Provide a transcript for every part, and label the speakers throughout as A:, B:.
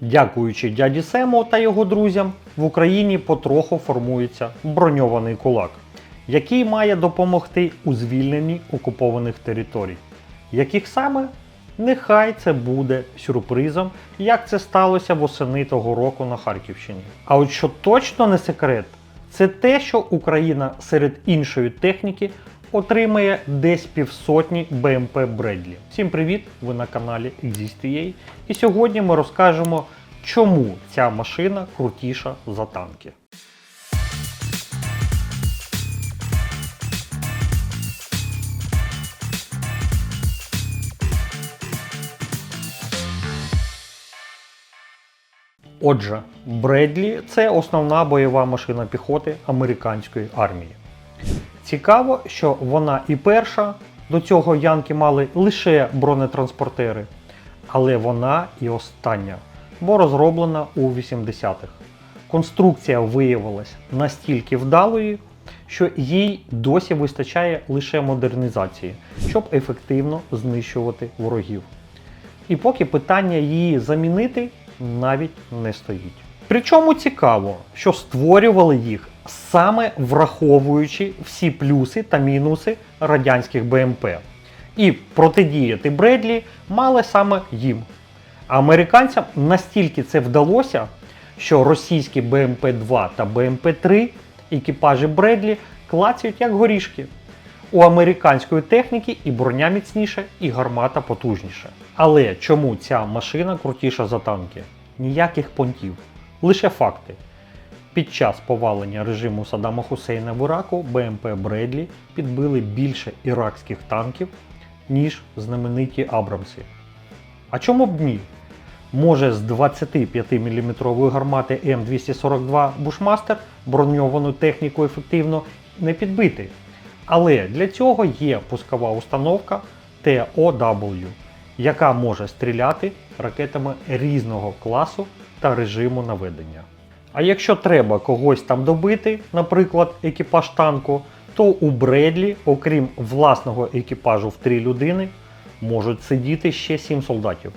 A: Дякуючи дяді Сему та його друзям, в Україні потроху формується броньований кулак, який має допомогти у звільненні окупованих територій. Яких саме? Нехай це буде сюрпризом, як це сталося восени того року на Харківщині. А от що точно не секрет, це те, що Україна серед іншої техніки отримає десь півсотні БМП Бредлі. Всім привіт! Ви на каналі Exist.ua і сьогодні ми розкажемо, чому ця машина крутіша за танки. Отже, Бредлі це основна бойова машина піхоти американської армії. Цікаво, що вона і перша, до цього янки мали лише бронетранспортери, але вона і остання, бо розроблена у 80-х. Конструкція виявилась настільки вдалою, що їй досі вистачає лише модернізації, щоб ефективно знищувати ворогів. І поки питання її замінити навіть не стоїть. Причому цікаво, що створювали їх саме враховуючи всі плюси та мінуси радянських БМП. І протидіяти Бредлі мали саме їм. Американцям настільки це вдалося, що російські БМП-2 та БМП-3 екіпажі Бредлі клацають як горішки. У американської техніки і броня міцніша, і гармата потужніша. Але чому ця машина крутіша за танки? Ніяких понтів, лише факти. Під час повалення режиму Саддама Хусейна в Іраку БМП Бредлі підбили більше іракських танків, ніж знамениті Абрамси. А чому б ні? Може з 25 мм гармати М242 Бушмастер броньовану техніку ефективно не підбити. Але для цього є пускова установка TOW, яка може стріляти ракетами різного класу та режиму наведення. А якщо треба когось там добити, наприклад, екіпаж танку, то у Бредлі, окрім власного екіпажу в 3 людини, можуть сидіти ще 7 солдатів.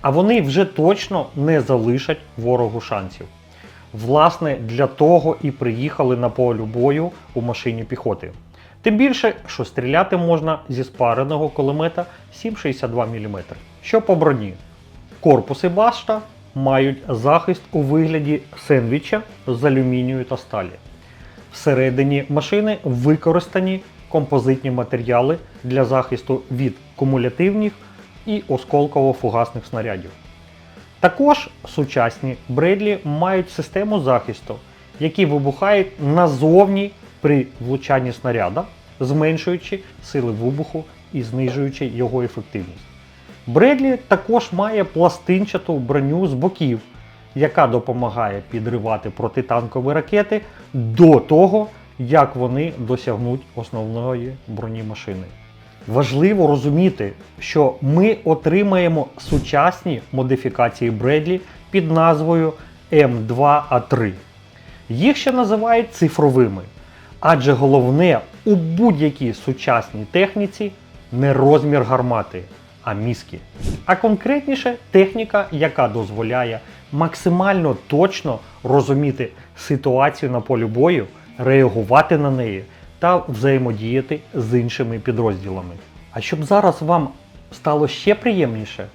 A: А вони вже точно не залишать ворогу шансів. Власне, для того і приїхали на полю бою у машині піхоти. Тим більше, що стріляти можна зі спареного кулемета 7,62 мм. Що по броні? Корпус і башта мають захист у вигляді сендвіча з алюмінію та сталі. Всередині машини використані композитні матеріали для захисту від кумулятивних і осколково-фугасних снарядів. Також сучасні Бредлі мають систему захисту, які вибухають назовні при влучанні снаряда, зменшуючи сили вибуху і знижуючи його ефективність. Бредлі також має пластинчату броню з боків, яка допомагає підривати протитанкові ракети до того, як вони досягнуть основної броні машини. Важливо розуміти, що ми отримаємо сучасні модифікації Бредлі під назвою М2А3. Їх ще називають цифровими, адже головне у будь-якій сучасній техніці не розмір гармати, а мізки. А конкретніше техніка, яка дозволяє максимально точно розуміти ситуацію на полі бою, реагувати на неї та взаємодіяти з іншими підрозділами. А щоб зараз вам стало ще приємніше,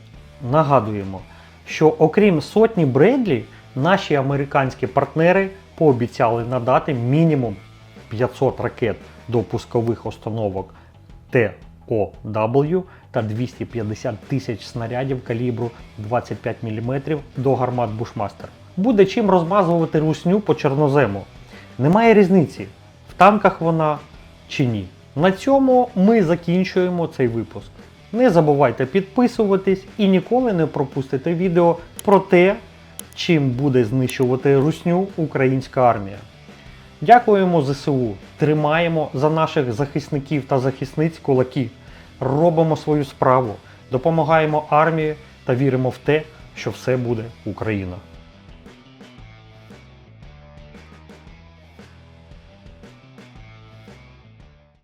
A: нагадуємо, що окрім сотні Бредлі, наші американські партнери пообіцяли надати мінімум 500 ракет до пускових установок TOW та 250 тисяч снарядів калібру 25 мм до гармат Бушмастер. Буде чим розмазувати русню по чорнозему. Немає різниці, в танках вона чи ні. На цьому ми закінчуємо цей випуск. Не забувайте підписуватись і ніколи не пропустите відео про те, чим буде знищувати русню українська армія. Дякуємо ЗСУ, тримаємо за наших захисників та захисниць кулаки, робимо свою справу, допомагаємо армії та віримо в те, що все буде Україна.